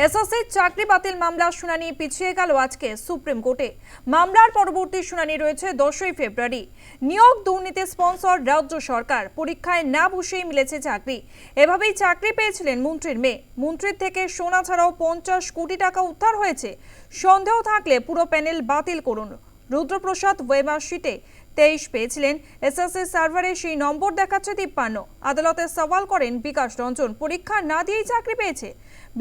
এসএসসির চাকরি বাতিল মামলার শুনানি পিছিয়ে গেল আজকে সুপ্রিম কোর্টে। মামলার পরবর্তী শুনানি রয়েছে দশই ফেব্রুয়ারি। নিয়োগ দুর্নীতি স্পন্সর রাজ্য সরকার। পরীক্ষায় না বসেই মিলেছে চাকরি। এভাবেই চাকরি পেয়েছিলেন মন্ত্রীর মেয়ে। মন্ত্রীর থেকে সোনা ছাড়াও পঞ্চাশ কোটি টাকা উদ্ধার হয়েছে। সন্দেহ থাকলে পুরো প্যানেল বাতিল করুন। রুদ্রপ্রসাদ ওয়েমার শিটে তেইশ পেয়েছিলেন। এসএসসি সার্ভারে সেই নম্বর দেখাচ্ছে তিপ্পান্ন। আদালতে সওয়াল করেন বিকাশ রঞ্জন। পরীক্ষা না দিয়েই চাকরি পেয়েছে।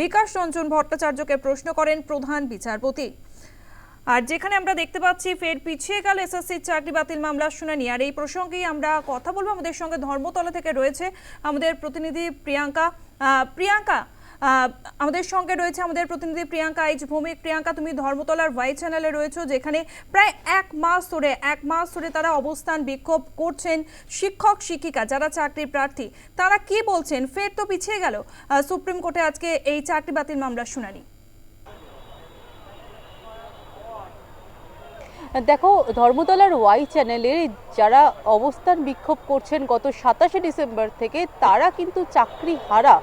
বিকাশ রঞ্জন ভট্টাচার্যকে প্রশ্ন করেন প্রধান বিচারপতি। আর যেখানে আমরা দেখতে পাচ্ছি, ফের পিছিয়ে গেল এসএসসির চাকরি বাতিল মামলার শুনানি। আর এই প্রসঙ্গেই আমরা কথা বলব। আমাদের সঙ্গে ধর্মতলা থেকে রয়েছে আমাদের প্রতিনিধি প্রিয়াঙ্কা। প্রিয়াঙ্কা আমাদের সঙ্গে রয়েছে আমাদের প্রতিনিধি প্রিয়াঙ্কা এইচ ভৌমিক। প্রিয়াঙ্কা, তুমি ধর্মতলার ওয়াই চ্যানেলে রয়েছো, যেখানে প্রায় এক মাস ধরে, এক মাস ধরে তারা অবস্থান বিক্ষোভ করছেন শিক্ষক, শিক্ষিকা, যারা চাকরি প্রার্থী। তারা কি বলছেন? ফের তো পিছিয়ে গেল। সুপ্রিম কোর্টে আজকে এই চাকরি বাতিল মামলার শুনানি। দেখো, ধর্মতলার ওয়াই চ্যানেলে যারা অবস্থান বিক্ষোভ করছেন গত সাতাশে ডিসেম্বর থেকে, তারা কিন্তু চাকরি হারা।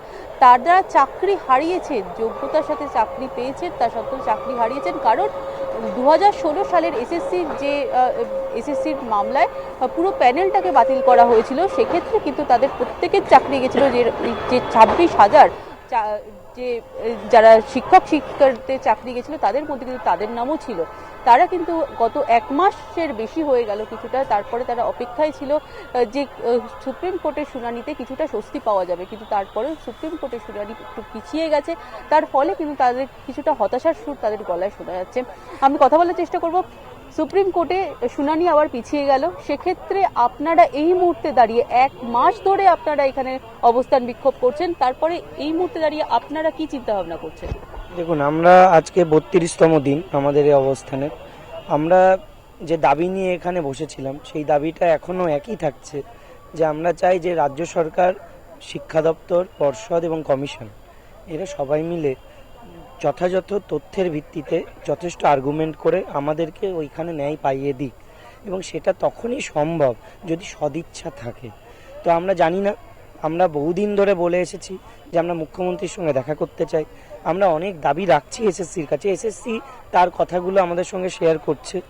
তারা চাকরি হারিয়েছেন যোগ্যতার সাথে চাকরি পেয়েছেন তা সত্ত্বেও চাকরি হারিয়েছেন। কারণ দু সালের এসএসসির যে এসএসসির মামলায় পুরো প্যানেলটাকে বাতিল করা হয়েছিল, সেক্ষেত্রে কিন্তু তাদের প্রত্যেকের চাকরি গেছিল যে যে ছাব্বিশ হাজার যে, যারা শিক্ষক শিক্ষকদের চাকরি গেছিল, তাদের মধ্যে কিন্তু তাদের নামও ছিল। তারা কিন্তু গত এক মাসের বেশি হয়ে গেল কিছুটা, তারপরে তারা অপেক্ষায় ছিল যে সুপ্রিম কোর্টের শুনানিতে কিছুটা স্বস্তি পাওয়া যাবে। কিন্তু তারপরেও সুপ্রিম কোর্টের শুনানি একটু পিছিয়ে গেছে। তার ফলে কিন্তু তাদের কিছুটা হতাশার সুর তাদের গলায় শোনা যাচ্ছে। আমি কথা বলার চেষ্টা করব। সুপ্রিম কোর্টে শুনানি আবার পিছিয়ে গেল। সেক্ষেত্রে আপনারা এই মুহূর্তে দাঁড়িয়ে এক মাস ধরে আপনারা এখানে অবস্থান বিক্ষোভ করছেন। তারপরে এই মুহূর্তে দাঁড়িয়ে আপনারা কি চিন্তা ভাবনা করছেন? দেখুন, আমরা আজকে বত্রিশতম দিন আমাদের এই অবস্থানে। আমরা যে দাবি নিয়ে এখানে বসেছিলাম, সেই দাবিটা এখনও একই থাকছে যে আমরা চাই যে রাজ্য সরকার, শিক্ষা দপ্তর, পর্ষদ এবং কমিশন এরা সবাই মিলে যথাযথ তথ্যের ভিত্তিতে যথেষ্ট আর্গুমেন্ট করে আমাদেরকে ওইখানে ন্যায় পাইয়ে দিক। এবং সেটা তখনই সম্ভব যদি সদিচ্ছা থাকে। তো আমরা জানি না, আমরা বহুদিন ধরে বলে এসেছি যে আমরা মুখ্যমন্ত্রীর সঙ্গে দেখা করতে চাই। আমরা অনেক দাবি রাখছি এসএসসির কাছে। এসএসসি তার কথাগুলো আমাদের সঙ্গে শেয়ার করছে।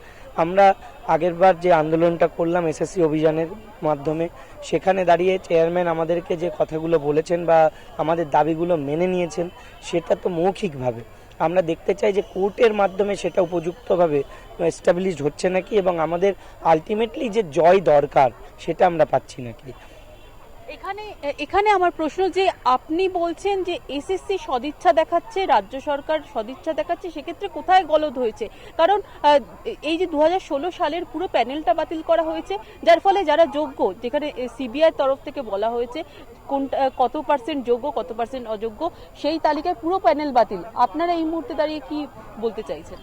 আমরা আগেরবার যে আন্দোলনটা করলাম এসএসসি অভিযানের মাধ্যমে, সেখানে দাঁড়িয়ে চেয়ারম্যান আমাদেরকে যে কথাগুলো বলেছেন বা আমাদের দাবিগুলো মেনে নিয়েছেন, সেটা তো মৌখিকভাবে। আমরা দেখতে চাই যে কোর্টের মাধ্যমে সেটা উপযুক্তভাবে এস্টাবলিশড হচ্ছে নাকি এবং আমাদের আলটিমেটলি যে জয় দরকার, সেটা আমরা পাচ্ছি নাকি। এখানে এখানে আমার প্রশ্ন যে আপনি বলছেন যে এসএসসি সদিচ্ছা দেখাচ্ছে, রাজ্য সরকার সদিচ্ছা দেখাচ্ছে, সেক্ষেত্রে কোথায় গলদ হয়েছে? কারণ এই যে দু হাজার ষোলো সালের পুরো প্যানেলটা বাতিল করা হয়েছে, যার ফলে যারা যোগ্য, যেখানে সিবিআই তরফ থেকে বলা হয়েছে কোনটা কত পার্সেন্ট যোগ্য, কত পার্সেন্ট অযোগ্য, সেই তালিকায় পুরো প্যানেল বাতিল। আপনারা এই মুহূর্তে দাঁড়িয়ে কি বলতে চাইছেন?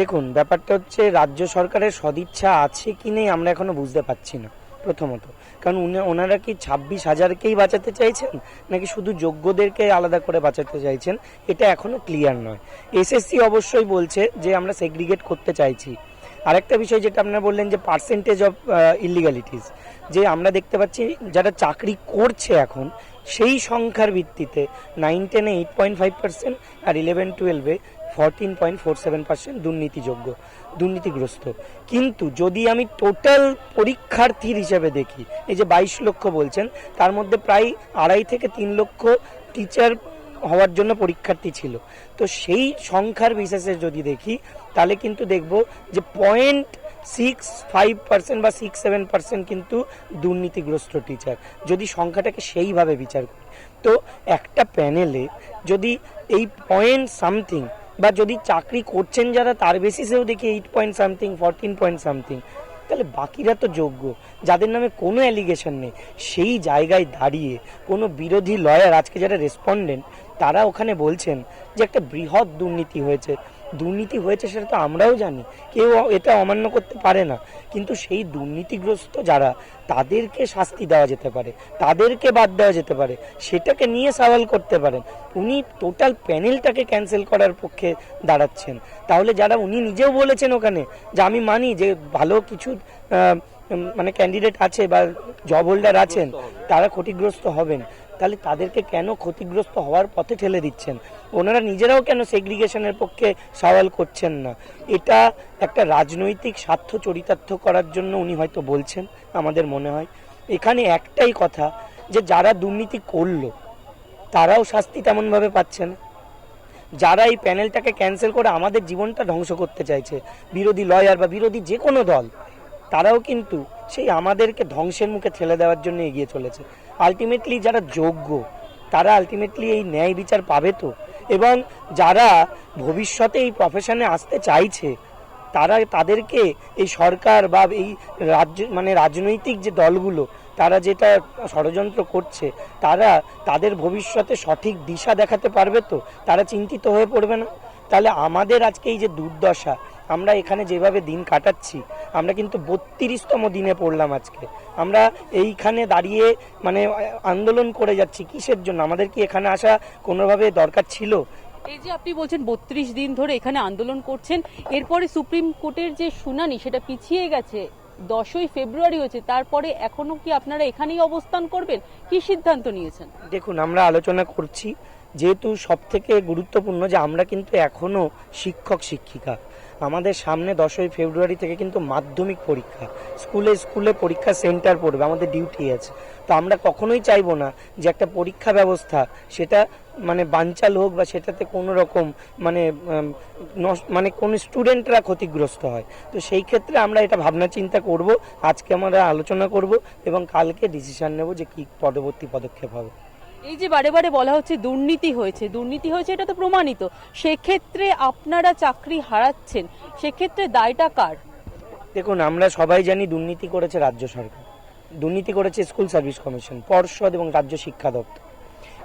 দেখুন, ব্যাপারটা হচ্ছে রাজ্য সরকারের সদিচ্ছা আছে কি নেই আমরা এখনও বুঝতে পারছি না। প্রথমত। কারণ উনি- ওনারা কি ছাব্বিশ হাজারকেই বাঁচাতে চাইছেন? নাকি শুধু যোগ্যদেরকে আলাদা করে বাঁচাতে চাইছেন? এটা এখনও ক্লিয়ার নয়। এসএসসি অবশ্যই বলছে যে আমরা সেগ্রিগেট করতে চাইছি। আরেকটা বিষয় যেটা আপনারা বললেন যে পার্সেন্টেজ অফ ইলিগালিটিস যে আমরা দেখতে পাচ্ছি যারা চাকরি করছে এখন, সেই সংখ্যার ভিত্তিতে নাইন টেনে এইট পয়েন্ট ফাইভ পার্সেন্ট আর ইলেভেন টুয়েলভে fourteen point four seven percent দুর্নীতিযোগ্য, দুর্নীতিগ্রস্ত। কিন্তু যদি আমি টোটাল পরীক্ষার্থীর হিসেবে দেখি, এই যে বাইশ লক্ষ বলছেন, তার মধ্যে প্রায় আড়াই থেকে তিন লক্ষ টিচার হওয়ার জন্য পরীক্ষার্থী ছিল। তো সেই সংখ্যার বিশেষে যদি দেখি, তাহলে কিন্তু দেখব যে পয়েন্ট সিক্স ফাইভ পার্সেন্ট বা সিক্স সেভেন পার্সেন্ট কিন্তু দুর্নীতিগ্রস্ত টিচার যদি সংখ্যাটাকে সেইভাবে বিচার করি। তো একটা প্যানেলে যদি এই পয়েন্ট সামথিং বা যদি চাকরি করছেন যারা, তার বেসিসেও দেখি eight point something fourteen point something তাহলে বাকিরা তো যোগ্য, যাদের নামে কোনো অ্যালিগেশন নেই। সেই জায়গায় দাঁড়িয়ে কোনো বিরোধী লয়ার আজকে যারা রেসপন্ডেন্ট তারা ওখানে বলছেন যে একটা বৃহৎ দুর্নীতি হয়েছে। দুর্নীতি হয়েছে সেটা তো আমরাও জানি। কেউ এটা অমান্য করতে পারে না। কিন্তু সেই দুর্নীতিগ্রস্ত যারা তাদেরকে শাস্তি দেওয়া যেতে পারে। তাদেরকে বাদ দেওয়া যেতে পারে। সেটাকে নিয়ে সওয়াল করতে পারেন। উনি টোটাল প্যানেলটাকে ক্যান্সেল করার পক্ষে দাঁড়াচ্ছেন। তাহলে যারা উনি নিজেও বলেছেন ওখানে যে আমি মানি যে ভালো কিছু মানে ক্যান্ডিডেট আছে বা জব হোল্ডার আছেন তারা ক্ষতিগ্রস্ত হবেন। তাহলে তাদেরকে কেন ক্ষতিগ্রস্ত হওয়ার পথে ঠেলে দিচ্ছেন? ওনারা নিজেরাও কেন সেগ্রিগেশনের পক্ষে সওয়াল করছেন না? এটা একটা রাজনৈতিক স্বার্থ চরিতার্থ করার জন্য উনি হয়তো বলছেন, আমাদের মনে হয়। এখানে একটাই কথা যে যারা দুর্নীতি করল, তারাও শাস্তি তেমনভাবে পাচ্ছে না। যারা এই প্যানেলটাকে ক্যান্সেল করে আমাদের জীবনটা ধ্বংস করতে চাইছে, বিরোধী লয়ার বা বিরোধী যে কোনো দল, তারাও কিন্তু সেই আমাদেরকে ধ্বংসের মুখে ঠেলে দেওয়ার জন্য এগিয়ে চলেছে। আলটিমেটলি যারা যোগ্য, তারা আলটিমেটলি এই ন্যায় বিচার পাবে তো? এবং যারা ভবিষ্যতে এই প্রফেশনে আসতে চাইছে, তারা তাদেরকে এই সরকার বা এই রাজ্য মানে রাজনৈতিক যে দলগুলো, তারা যেটা ষড়যন্ত্র করছে, তারা তাদের ভবিষ্যতে সঠিক দিশা দেখাতে পারবে তো? তারা চিন্তিত হয়ে পড়বে না? তাহলে আমাদের আজকে এই যে দুর্দশা, আমরা এখানে যেভাবে দিন কাটাচ্ছি আমরা কিন্তু বত্রিশতম দিনে পড়লাম আজকে। আমরা এইখানে দাঁড়িয়ে মানে আন্দোলন করে যাচ্ছি কিসের জন্য? আমাদের কি এখানে আসা কোনোভাবে দরকার ছিল? এই যে আপনি বলছেন বত্রিশ দিন ধরে এখানে আন্দোলন করছেন এরপরে সুপ্রিম কোর্টের যে শুনানি সেটা পিছিয়ে গেছে দশই ফেব্রুয়ারি হয়েছে তারপরে এখনও কি আপনারা এখানেই অবস্থান করবেন? কি সিদ্ধান্ত নিয়েছেন? দেখুন আমরা আলোচনা করছি যেহেতু সব থেকে গুরুত্বপূর্ণ যে আমরা কিন্তু এখনও শিক্ষক শিক্ষিকা আমাদের সামনে দশই ফেব্রুয়ারি থেকে কিন্তু মাধ্যমিক পরীক্ষা। স্কুলে স্কুলে পরীক্ষা সেন্টার পড়বে, আমাদের ডিউটি আছে। তো আমরা কখনোই চাইব না যে একটা পরীক্ষা ব্যবস্থা, সেটা মানে বাঞ্চাল হোক বা সেটাতে কোনো রকম মানে মানে কোনো স্টুডেন্টরা ক্ষতিগ্রস্ত হয়। তো সেই ক্ষেত্রে আমরা এটা ভাবনা চিন্তা করব, আজকে আমরা আলোচনা করব এবং কালকে ডিসিশন নেব যে কি পরবর্তী পদক্ষেপ হবে। এই যে বারে বারে বলা হচ্ছে দুর্নীতি হয়েছে দুর্নীতি হয়েছে এটা তো প্রমাণিত। সেক্ষেত্রে আপনারা চাকরি হারাচ্ছেন, সেক্ষেত্রে দায়টা কার? দেখুন, আমরা সবাই জানি দুর্নীতি করেছে রাজ্য সরকার। দুর্নীতি করেছে স্কুল সার্ভিস কমিশন, পর্ষদ এবং রাজ্য শিক্ষা দপ্তর।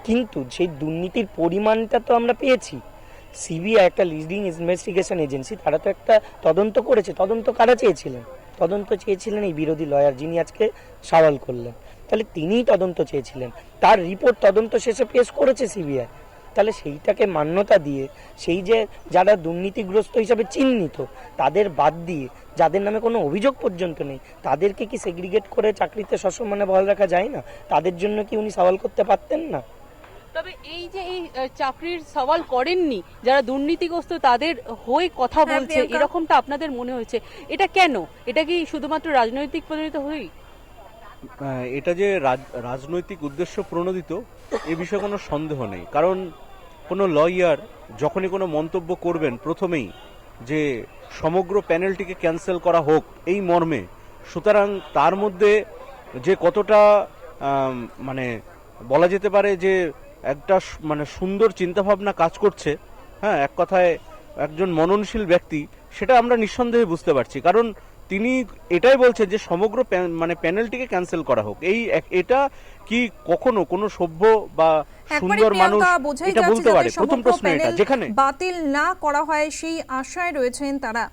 কিন্তু সেই দুর্নীতির পরিমাণটা তো আমরা পেয়েছি। সিবিআই একটা লিডিং ইনভেস্টিগেশন এজেন্সি তারা তো একটা তদন্ত করেছে। তদন্ত কারা চেয়েছিলেন? তদন্ত চেয়েছিলেন এই বিরোধী লয়ার যিনি আজকে সওয়াল করলেন। তাহলে তিনিই তদন্ত চেয়েছিলেন। তার রিপোর্ট তদন্ত শেষে পেশ করেছে সিবিআই। তাহলে সেইটাকে মান্যতা দিয়ে সেই যে যারা দুর্নীতিগ্রস্ত হিসাবে চিহ্নিত তাদের বাদ দিয়ে যাদের নামে কোনো অভিযোগ পর্যন্ত নেই তাদেরকে কি সেগ্রিগেট করে চাকরিতে সসম্মানে বহাল রাখা যায় না? তাদের জন্য কি উনি সওয়াল করতে পারতেন না? তবে এই যে এই চাকরির সওয়াল করেননি যারা দুর্নীতিগ্রস্ত তাদের হয়ে কথা হ্যাঁ, বলছে এরকমটা আপনাদের মনে হয়েছে। এটা কেন? এটা কি শুধুমাত্র রাজনৈতিক প্রণীত হয়েই? এটা যে রাজ- রাজনৈতিক উদ্দেশ্য প্রণোদিত, এ বিষয়ে কোনো সন্দেহ নেই। কারণ কোনো লয়ার যখনই কোনো মন্তব্য করবেন, প্রথমেই যে সমগ্র প্যানেলটিকে ক্যান্সেল করা হোক, এই মর্মে। সুতরাং তার মধ্যে যে কতটা মানে বলা যেতে পারে যে একটা মানে সুন্দর চিন্তাভাবনা কাজ করছে হ্যাঁ এক কথায় একজন মননশীল ব্যক্তি, সেটা আমরা নিঃসন্দেহে বুঝতে পারছি। কারণ তিনি এটাই বলছেন যে সমগ্র মানে প্যানেলটিকে ক্যান্সেল করা হোক। এই এটা কি কখনো কোনো সভ্য বা সুন্দর মানুষ এটা বলতে পারে। প্রথম প্রশ্ন এটা যেখানে? বাতিল না করা হয় সেই আশায় রয়েছেন তারা।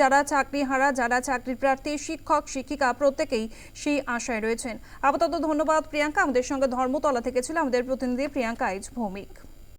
যারা চাকরি হারা যারা চাকরি প্রার্থী শিক্ষক শিক্ষিকা প্রত্যেকেই সেই আশায় রয়েছেন। আপাতত ধন্যবাদ প্রিয়াঙ্কা। আমাদের সঙ্গে ধর্মতলা থেকে ছিল আমাদের প্রতিনিধি প্রিয়াঙ্কা এইচ ভৌমিক।